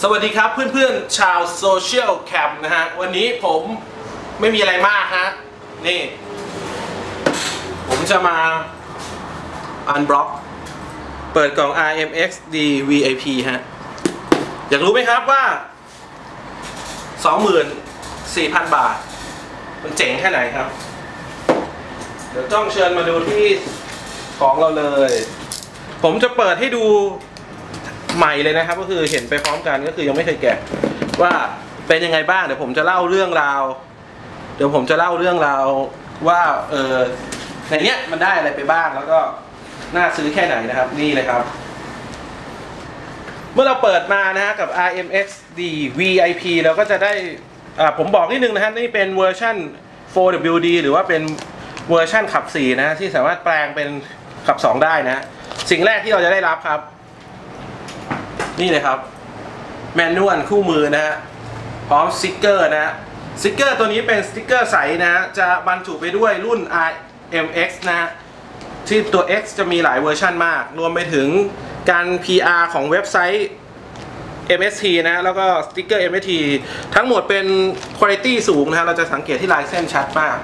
สวัสดีครับเพื่อนๆ ชาวโซเชียลแคมนะฮะ วันนี้ผมไม่มีอะไรมากฮะ นี่ ผมจะมาอันบล็อก เปิดกล่อง RMXD VIP ฮะ อยากรู้ไหมครับว่า 24,000 บาท มันเจ๋งแค่ไหนครับ เดี๋ยวต้องเชิญมาดูที่ของเราเลย ผมจะเปิดให้ดู ใหม่เลยนะครับ ก็คือเห็นไปพร้อมกันก็คือยังไม่เคยแกะ ว่าเป็นยังไงบ้างเดี๋ยวผมจะเล่าเรื่องราว เดี๋ยวผมจะเล่าเรื่องราวว่าเออในเนี้ยมันได้อะไรไปบ้างแล้วก็น่าซื้อแค่ไหนนะครับ นี่เลยครับ เมื่อเราเปิดมานะฮะกับ RMXD VIP เราก็จะได้อ่าผมบอกนิดนึงนะฮะนี่เป็นเวอร์ชัน 4WD หรือว่าเป็นเวอร์ชันขับ 4นะฮะที่สามารถแปลงเป็นขับ 2 ได้นะ สิ่งแรกที่เราจะได้รับครับ นี่เลยครับ แมนนวลคู่มือนะฮะพร้อมสติกเกอร์นะฮะสติกเกอร์ตัวนี้เป็นสติกเกอร์ใสนะฮะจะบรรจุไปด้วยรุ่น RMX นะฮะที่ตัว X จะมีหลายเวอร์ชันมาก รวมไปถึงการ PR ของเว็บไซต์ MST นะแล้วก็สติกเกอร์ MST ทั้งหมดเป็นคุณภาพสูงนะฮะเราจะสังเกตที่ลายเส้นชัดมาก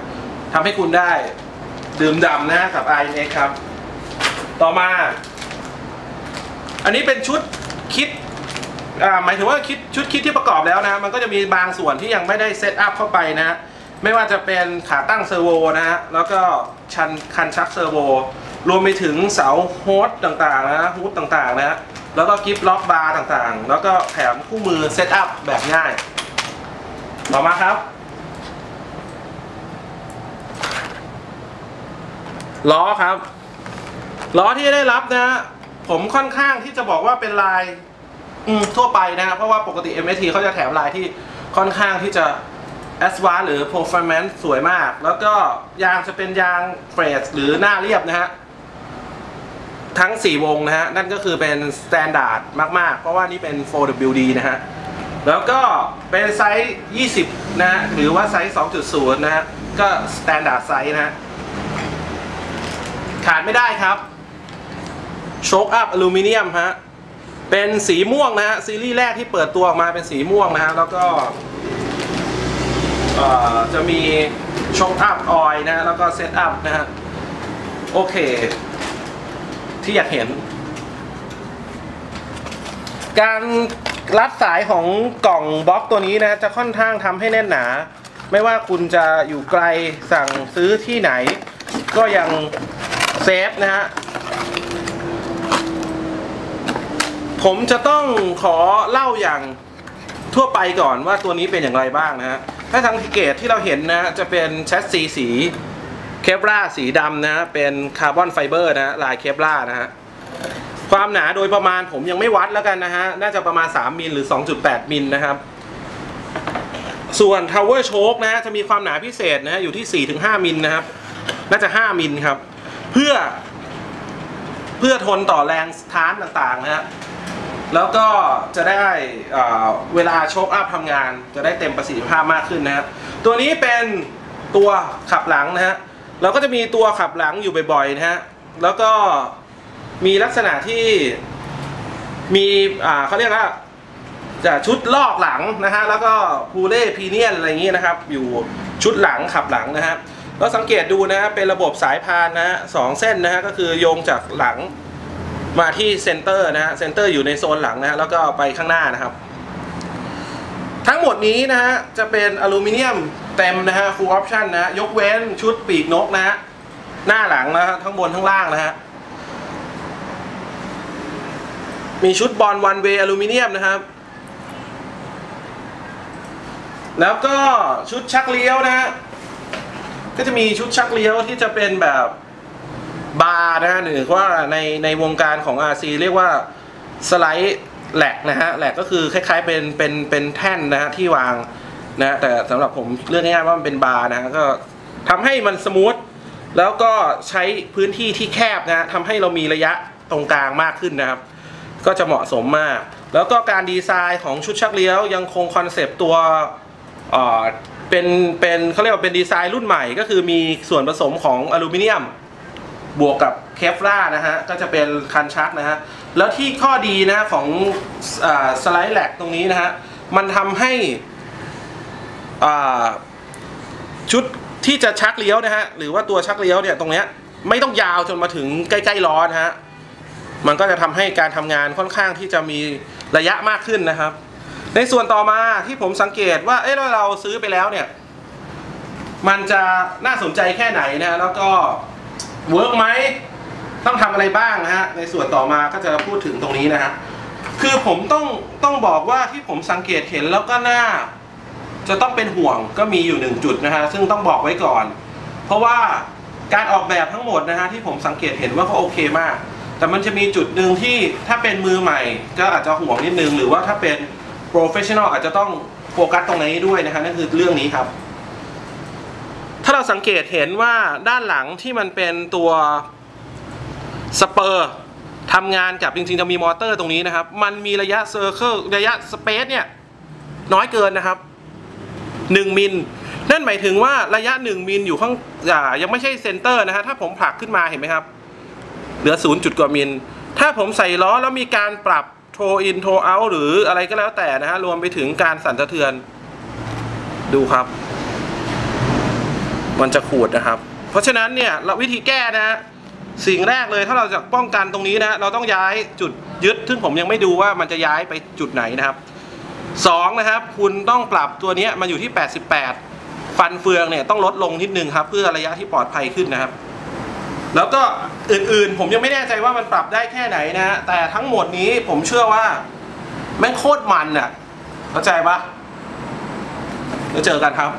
ทำให้คุณได้ดื่มด่ำนะฮะกับ IMX ครับ ต่อมา อันนี้เป็นชุด คิดหมายถึงว่าคิดชุดคิดที่ประกอบแล้วนะมันก็จะมีบางส่วนที่ยังไม่ได้เซตอัพเข้าไปนะไม่ว่าจะเป็นขาตั้งเซอร์โวนะฮะแล้วก็ชันคันชักเซอร์โวรวมไปถึงเสาโฮสต์ต่างๆนะฮูดต่างๆนะแล้วก็กิฟล็อกบาร์ต่างๆ แล้วก็แถมคู่มือเซตอัพแบบง่าย ต่อมาครับล้อครับล้อที่ได้รับนะ ผมค่อนข้างที่จะบอกว่าเป็นลายทั่วไปนะครับ เพราะว่าปกติ MST เขาจะแถมลายที่ค่อนข้างที่จะ a d v a n c e หรือ performance สวยมาก แล้วก็ยางจะเป็นยางเฟรชหรือหน้าเรียบนะฮะ ทั้ง 4 วงนะฮะ นั่นก็คือเป็น standard มาก ๆ เพราะว่านี่เป็น 4WD นะฮะ แล้วก็เป็นไซส์ 20 นะฮะ หรือว่าไซส์ 2.0 นะฮะ ก็ standard size นะฮะ ขาดไม่ได้ครับ โชคอัพอลูมิเนียมฮะ เป็นสีม่วงนะฮะ ซีรีส์แรกที่เปิดตัวออกมาเป็นสีม่วงนะฮะ แล้วก็จะมีโชคอัพออยนะฮะ แล้วก็เซตอัพนะฮะ โอเค ที่อยากเห็น การรัดสายของกล่องบล็อกตัวนี้นะ จะค่อนข้างทำให้แน่นหนา ไม่ว่าคุณจะอยู่ไกลสั่งซื้อที่ไหน ก็ยังเซฟนะฮะ ผมจะต้องขอเล่าอย่างทั่วไปก่อนว่าตัวนี้เป็นอย่างไรบ้างนะฮะ ถ้าทางทิเกตที่เราเห็นนะจะเป็นแชสซีสีเคปราสีดำนะฮะเป็นคาร์บอนไฟเบอร์นะฮะลายเคปรานะฮะ ความหนาโดยประมาณผมยังไม่วัดแล้วกันนะฮะ น่าจะประมาณ 3มิลหรือ 2.8 มิลนะครับ ส่วน Tower Choke นะฮะจะมีความหนาพิเศษนะฮะอยู่ที่ 4-5 มิลนะครับ น่าจะ 5 มิลครับ เพื่อเพื่อทนต่อแรงสถานต่างๆนะฮะ แล้วก็จะได้เวลาโชคอัพทำงาน จะได้เต็มประสิทธิภาพมากขึ้นนะฮะตัวนี้เป็นตัวขับหลังนะฮะเราก็จะมีตัวขับหลังอยู่บ่อยๆนะฮะแล้วก็มีลักษณะที่มีอ่าเขาเรียกว่าจะชุดลอกหลังนะฮะแล้วก็พูเล่พีเนียนอะไรอย่างนี้นะครับ อยู่ชุดหลังขับหลังนะฮะก็สังเกตดูนะฮะเป็นระบบสายพานนะฮะสองเส้นนะฮะก็คือโยงจากหลัง มาที่เซนเตอร์นะฮะเซนเตอร์อยู่ในโซนหลังนะฮะแล้วก็ไปข้างหน้านะครับ ทั้งหมดนี้นะฮะจะเป็นอลูมิเนียมเต็มนะฮะ full option นะฮะยกเว้นชุดปีกนกนะฮะหน้าหลังนะฮะทั้งบนทั้งล่างนะฮะมีชุดบอลวันเวย์อลูมิเนียมนะครับ แล้วก็ชุดชักเลี้ยวนะฮะก็จะมีชุดชักเลี้ยวที่จะเป็นแบบ บาร์นะฮะหรือว่าในในวงการของ RC เรียกว่าสไลด์แหลกนะฮะแหลกก็คือคล้ายๆเป็นเป็นเป็นแท่นนะฮะที่วางนะแต่สำหรับผมเลือกง่ายๆว่ามันเป็นบาร์นะฮะก็ทำให้มันสมูทแล้วก็ใช้พื้นที่ที่แคบนะฮะทำให้เรามีระยะตรงกลางมากขึ้นนะครับ ก็จะเหมาะสมมาก แล้วก็การดีไซน์ของชุดชักเลี้ยวยังคงคอนเซปต์ตัวอ่อเป็นเป็นเขาเรียกว่าเป็นดีไซน์รุ่นใหม่ ก็คือมีส่วนผสมของอลูมิเนียม บวกกับเคฟลาร์นะฮะก็จะเป็นคันชักนะฮะแล้วที่ข้อดีนะของสไลด์แลกตรงนี้นะฮะมันทำให้ชุดที่จะชักเลี้ยวนะฮะหรือว่าตัวชักเลี้ยวเนี่ยตรงเนี้ยไม่ต้องยาวจนมาถึงใกล้ๆล้อนะฮะมันก็จะทำให้การทำงานค่อนข้างที่จะมีระยะมากขึ้นนะครับ ในส่วนต่อมาที่ผมสังเกตว่าเอ้เราซื้อไปแล้วเนี่ย มันจะน่าสนใจแค่ไหนนะฮะแล้วก็ เวิร์กไหมต้องทำอะไรบ้างนะฮะในส่วนต่อมาก็จะพูดถึงตรงนี้นะฮะคือผมต้องต้องบอกว่าที่ผมสังเกตเห็นแล้วก็น่า จะต้องเป็นห่วงก็มีอยู่หนึ่งจุดนะฮะซึ่งต้องบอกไว้ก่อน เพราะว่าการออกแบบทั้งหมดนะฮะที่ผมสังเกตเห็นว่าก็โอเคมาก แต่มันจะมีจุดหนึ่งที่ถ้าเป็นมือใหม่ ก็อาจจะห่วงนิดนึงหรือว่าถ้าเป็นโปรเฟชชั่นอลอาจจะต้องโฟกัสตรงนี้ด้วยนะฮะนั่นคือเรื่องนี้ครับ ถ้าเราสังเกตเห็นว่าด้านหลังที่มันเป็นตัวสเปอร์ทำงานกับจริงๆจะมีมอเตอร์ตรงนี้นะครับ มันมีระยะเซอร์เคิลระยะสเปซเนี่ย น้อยเกินนะครับ 1 มิลนั่นหมายถึงว่าระยะ 1 มิลอยู่ข้างอ่ายังไม่ใช่เซนเตอร์นะฮะถ้าผมผลักขึ้นมาเห็นไหมครับ เหลือ0จุดกว่ามิล ถ้าผมใส่ล้อแล้วมีการปรับโทอินโทเอาหรืออะไรก็แล้วแต่นะฮะรวมไปถึงการสั่นสะเทือน ดูครับ มันจะขูดนะครับ เพราะฉะนั้นเนี่ยเราวิธีแก้นะสิ่งแรกเลยถ้าเราจะป้องกันตรงนี้นะเราต้องย้ายจุดยึดซึ่งผมยังไม่ดูว่ามันจะย้ายไปจุดไหนนะครับสองนะครับ คุณต้องปรับตัวนี้มาอยู่ที่ 88 ฟันเฟืองเนี่ยต้องลดลงนิดนึงครับ เพื่อระยะที่ปลอดภัยขึ้นนะครับ แล้วก็อื่นๆ ผมยังไม่แน่ใจว่ามันปรับได้แค่ไหนนะฮะแต่ทั้งหมดนี้ผมเชื่อว่าแม่งโคตรมันอะเข้าใจปะแล้วเจอกันครับ